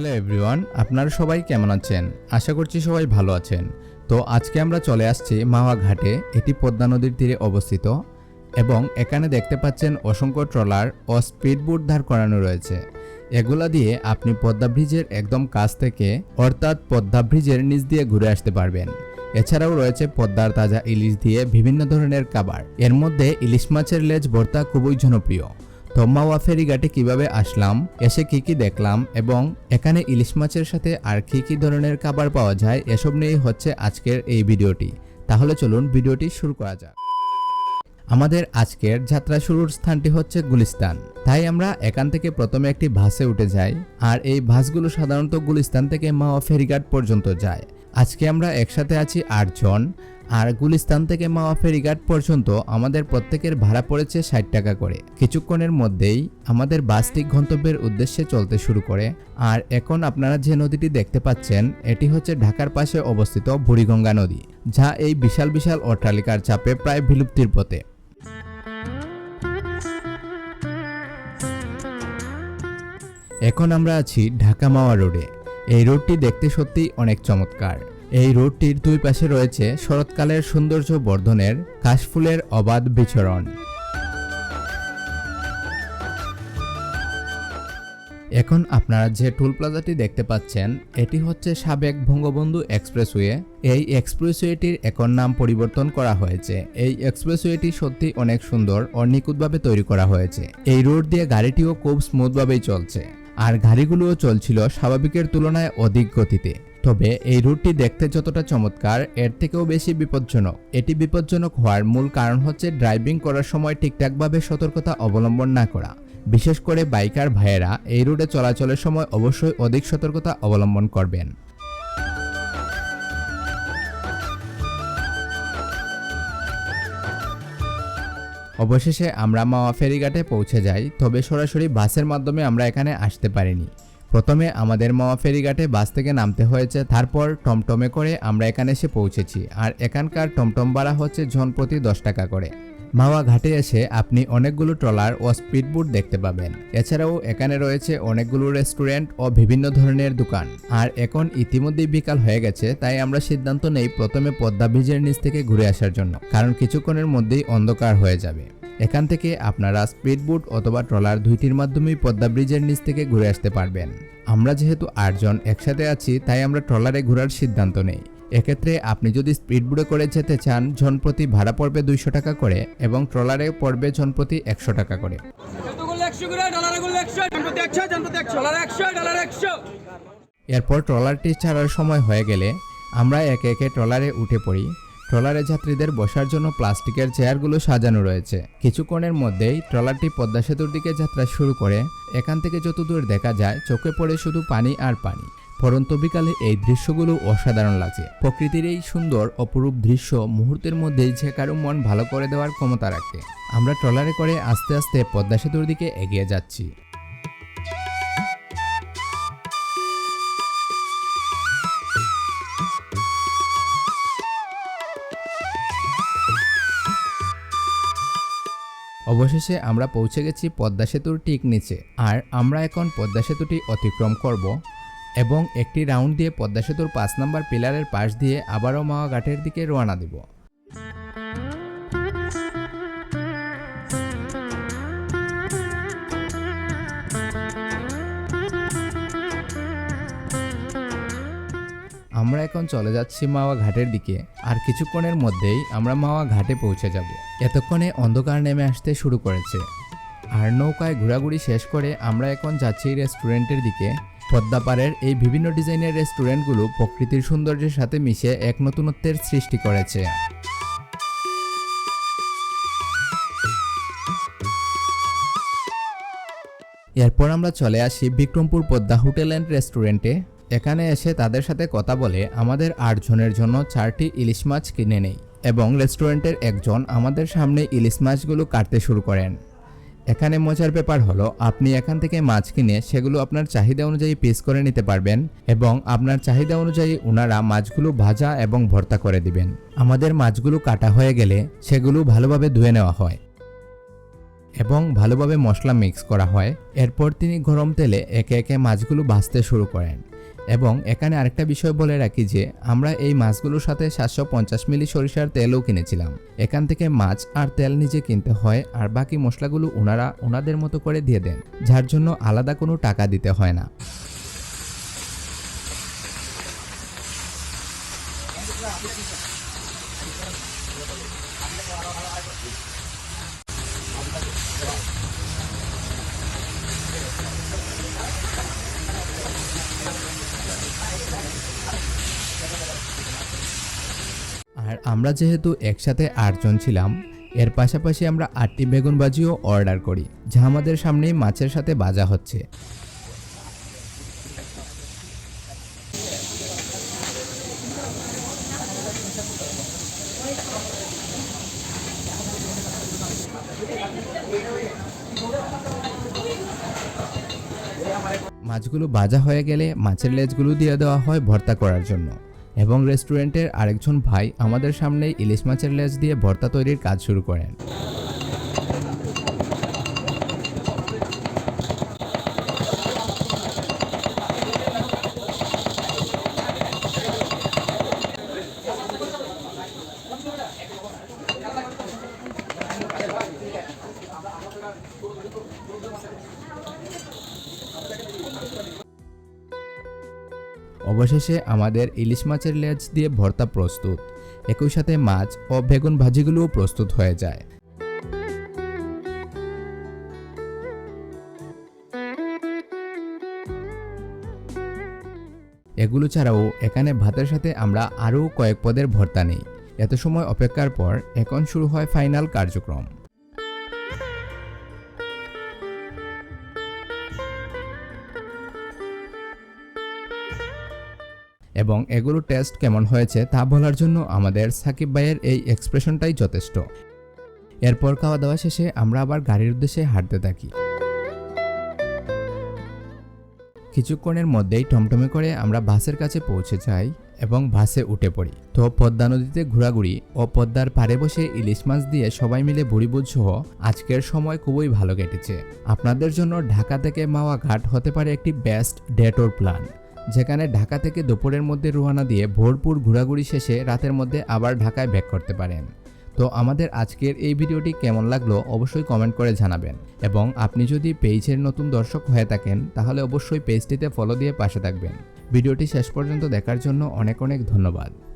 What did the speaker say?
Hello everyone, আপনারা সবাই কেমন আছেন? আশা করছি সবাই ভালো আছেন। তো আজকে আমরা চলে আসছি মাওয়া ঘাটে, এটি পদ্মা নদীর তীরে অবস্থিত এবং এখানে দেখতে পাচ্ছেন অসংখ্য ট্রলার ও স্পিডবোট ধার করানো রয়েছে। এগুলা দিয়ে আপনি পদ্মা ব্রিজের একদম কাছ থেকে অর্থাৎ পদ্মা ব্রিজের নিচ দিয়ে ঘুরে আসতে পারবেন। এছাড়াও রয়েছে পদ্মার তাজা ইলিশ দিয়ে বিভিন্ন ধরনের খাবার। এর মধ্যে ইলিশ মাছের লেজ ভর্তা খুবই জনপ্রিয়। তো মাওয়া ফেরিঘাটে কীভাবে আসলাম, এসে কি কি দেখলাম এবং এখানে ইলিশ মাছের সাথে আর কি কি ধরনের খাবার পাওয়া যায়, এসব নিয়েই হচ্ছে আজকের এই ভিডিওটি। তাহলে চলুন ভিডিওটি শুরু করা যাক। আমাদের আজকের যাত্রা শুরুর স্থানটি হচ্ছে গুলিস্তান। তাই আমরা এখান থেকে প্রথমে একটি বাসে উঠে যাই, আর এই বাসগুলো সাধারণত গুলিস্তান থেকে মাওয়া ফেরিঘাট পর্যন্ত যায়। আজকে আমরা একসাথে আছি আটজন, আর গুলিস্তান থেকে মাওয়া ফেরিঘাট পর্যন্ত আমাদের প্রত্যেকের ভাড়া পড়েছে ষাট টাকা করে। কিছুক্ষণের মধ্যেই আমাদের বাসটি গন্তব্যের উদ্দেশ্যে চলতে শুরু করে। আর এখন আপনারা যে নদীটি দেখতে পাচ্ছেন, এটি হচ্ছে ঢাকার পাশে অবস্থিত বুড়িগঙ্গা নদী, যা এই বিশাল বিশাল অট্টালিকার চাপে প্রায় বিলুপ্তির পথে। এখন আমরা আছি ঢাকা মাওয়া রোডে। এই রোডটি দেখতে সত্যি অনেক চমৎকার। এই রোডটির দুই পাশে রয়েছে শরৎকালের সৌন্দর্য বর্ধনের কাশফুলের অবাধ বিচরণ। এখন আপনারা যে টোল প্লাজাটি দেখতে পাচ্ছেন, এটি হচ্ছে সাবেক বঙ্গবন্ধু এক্সপ্রেসওয়ে। এই এক্সপ্রেসওয়েটির এখন নাম পরিবর্তন করা হয়েছে। এই এক্সপ্রেসওয়েটি সত্যি অনেক সুন্দর ও নিখুঁতভাবে তৈরি করা হয়েছে। এই রোড দিয়ে গাড়িটিও খুব স্মুথভাবেই চলছে। আর গাড়িগুলোও চলছিল স্বাভাবিকের তুলনায় অধিক গতিতে। তবে এই রুটটি দেখতে যতটা চমৎকার, এর থেকেও বেশি বিপজ্জনক। এটি বিপজ্জনক হওয়ার মূল কারণ হচ্ছে ড্রাইভিং করার সময় ঠিকঠাকভাবে সতর্কতা অবলম্বন না করা। বিশেষ করে বাইকার ভাইয়েরা এই রুটে চলাচলের সময় অবশ্যই অধিক সতর্কতা অবলম্বন করবেন। অবশেষে আমরা মাওয়া ফেরিঘাটে পৌঁছে যাই, তবে সরাসরি বাসের মাধ্যমে আমরা এখানে আসতে পারিনি। প্রথমে আমাদের মাওয়া ফেরিঘাটে বাস থেকে নামতে হয়েছে, তারপর টমটমে করে আমরা এখানে এসে পৌঁছেছি। আর এখানকার টমটম ভাড়া হচ্ছে জনপ্রতি দশ টাকা করে। মাওয়া ঘাটে এসে আপনি অনেকগুলো ট্রলার ও স্পিডবোট দেখতে পাবেন। এছাড়াও এখানে রয়েছে অনেকগুলো রেস্টুরেন্ট ও বিভিন্ন ধরনের দোকান। আর এখন ইতিমধ্যেই বিকাল হয়ে গেছে, তাই আমরা সিদ্ধান্ত নেই প্রথমে পদ্মা ব্রিজের নিচ থেকে ঘুরে আসার জন্য, কারণ কিছুক্ষণের মধ্যেই অন্ধকার হয়ে যাবে। এখান থেকে আপনারা স্পিডবোট অথবা ট্রলার দুইটির মাধ্যমেই পদ্মা ব্রিজের নিচ থেকে ঘুরে আসতে পারবেন। আমরা যেহেতু আটজন একসাথে আছি, তাই আমরা ট্রলারে ঘোরার সিদ্ধান্ত নেই। এক্ষেত্রে আপনি যদি স্পিড স্পিডবোটে করে যেতে চান জনপ্রতি ভাড়া পড়বে দুইশো টাকা করে এবং ট্রলারে পড়বে জনপ্রতি একশো টাকা করে। এরপর ট্রলারটি ছাড়ার সময় হয়ে গেলে আমরা একে একে ট্রলারে উঠে পড়ি। ট্রলারে যাত্রীদের বসার জন্য প্লাস্টিকের চেয়ারগুলো সাজানো রয়েছে। কিছুক্ষণের মধ্যেই ট্রলারটি পদ্মা সেতুর দিকে যাত্রা শুরু করে। এখান থেকে যতদূর দেখা যায় চোখে পড়ে শুধু পানি আর পানি। পরন্ত বিকালে এই দৃশ্যগুলো অসাধারণ লাগছে। প্রকৃতির এই সুন্দর, অপরূপ দৃশ্য মুহূর্তের মধ্যেই যে কারও মন ভালো করে দেওয়ার ক্ষমতা রাখে। আমরা ট্রলারে করে আস্তে আস্তে পদ্মা সেতুর দিকে এগিয়ে যাচ্ছি। অবশেষে আমরা পৌঁছে গেছি পদ্মা সেতুর ঠিক নিচে। আর আমরা এখন পদ্মা সেতুটি অতিক্রম করব। এবং একটি রাউন্ড দিয়ে পদ্মা সেতুর পাঁচ নম্বর পিলারের পাশ দিয়ে আবারও মাওয়া ঘাটের দিকে রওনা দেব। আমরা এখন চলে যাচ্ছি মাওয়া ঘাটের দিকে। আর কিছুক্ষণের মধ্যেই আমরা মাওয়া ঘাটে পৌঁছে যাব। এতক্ষণে অন্ধকার নেমে আসতে শুরু করেছে। আর নৌকায় ঘোরাঘুরি শেষ করে আমরা এখন যাচ্ছি রেস্টুরেন্টের দিকে। পদ্মাপাড়ের এই বিভিন্ন ডিজাইনের রেস্টুরেন্টগুলো প্রকৃতির সৌন্দর্যের সাথে মিশে এক নতুনত্বের সৃষ্টি করেছে। এরপর আমরা চলে আসি বিক্রমপুর পদ্মা হোটেল অ্যান্ড রেস্টুরেন্টে। এখানে এসে তাদের সাথে কথা বলে আমাদের আটজনের জন্য চারটি ইলিশ মাছ কিনে নেই এবং রেস্টুরেন্টের একজন আমাদের সামনে ইলিশ মাছগুলো কাটতে শুরু করেন। এখানে মজার ব্যাপার হলো, আপনি এখান থেকে মাছ কিনে সেগুলো আপনার চাহিদা অনুযায়ী পিস করে নিতে পারবেন এবং আপনার চাহিদা অনুযায়ী ওনারা মাছগুলো ভাজা এবং ভর্তা করে দিবেন। আমাদের মাছগুলো কাটা হয়ে গেলে সেগুলো ভালোভাবে ধুয়ে নেওয়া হয় এবং ভালোভাবে মশলা মিক্স করা হয়। এরপর তিনি গরম তেলে একে একে মাছগুলো ভাজতে শুরু করেন। এবং এখানে আরেকটা বিষয় বলে রাখি যে, আমরা এই মাছগুলোর সাথে সাতশো পঞ্চাশ মিলি সরিষার তেলও কিনেছিলাম। এখান থেকে মাছ আর তেল নিজে কিনতে হয় আর বাকি মশলাগুলো ওনারা ওনাদের মতো করে দিয়ে দেন, যার জন্য আলাদা কোনো টাকা দিতে হয় না। আর আমরা যেহেতু একসাথে আটজন ছিলাম, এর পাশাপাশি আমরা আটটি বেগুন ভাজিও অর্ডার করি, যা আমাদের সামনেই মাছের সাথে বাজা হচ্ছে। মাছগুলো ভাজা হয়ে গেলে মাছের লেজগুলো দিয়ে দেওয়া হয় ভর্তা করার জন্য। এবং রেস্টুরেন্টের আরেকজন ভাই আমাদের সামনে ইলিশ মাছের লেজ দিয়ে ভর্তা তৈরির কাজ শুরু করেন। অবশেষে আমাদের ইলিশ মাছের লেজ দিয়ে ভর্তা প্রস্তুত। একই সাথে মাছ ও বেগুন ভাজিগুলোও প্রস্তুত হয়ে যায়। এগুলো ছাড়াও এখানে ভাতের সাথে আমরা আরও কয়েক পদের ভর্তা নেই। এত সময় অপেক্ষার পর এখন শুরু হয় ফাইনাল কার্যক্রম। এবং এগুলো টেস্ট কেমন হয়েছে তা বলার জন্য আমাদের সাকিব ভাইয়ের এই এক্সপ্রেশনটাই যথেষ্ট। এরপর খাওয়া দাওয়া শেষে আমরা আবার গাড়ির উদ্দেশ্যে হাঁটতে থাকি। কিছুক্ষণের মধ্যেই টমটমে করে আমরা বাসের কাছে পৌঁছে যাই এবং বাসে উঠে পড়ি। তো পদ্মা নদীতে ঘোরাঘুরি ও পদ্মার পাড়ে বসে ইলিশ মাছ দিয়ে সবাই মিলে ভুড়িভোজ সহ আজকের সময় খুবই ভালো কেটেছে। আপনাদের জন্য ঢাকা থেকে মাওয়া ঘাট হতে পারে একটি বেস্ট ডেটোর প্ল্যান যেখানে ঢাকা থেকে দুপুরের মধ্যে রুহানা দিয়ে ভোরপুর ঘোরাঘুরি শেষে রাতের মধ্যে আবার ঢাকায় ব্যাক করতে পারেন। তো আমাদের আজকের এই ভিডিওটি কেমন লাগল অবশ্যই কমেন্ট করে জানাবেন। এবং আপনি যদি পেজের নতুন দর্শক হয়ে থাকেন, তাহলে অবশ্যই পেজটিতে ফলো দিয়ে পাশে থাকবেন। ভিডিওটি শেষ পর্যন্ত দেখার জন্য অনেক অনেক ধন্যবাদ।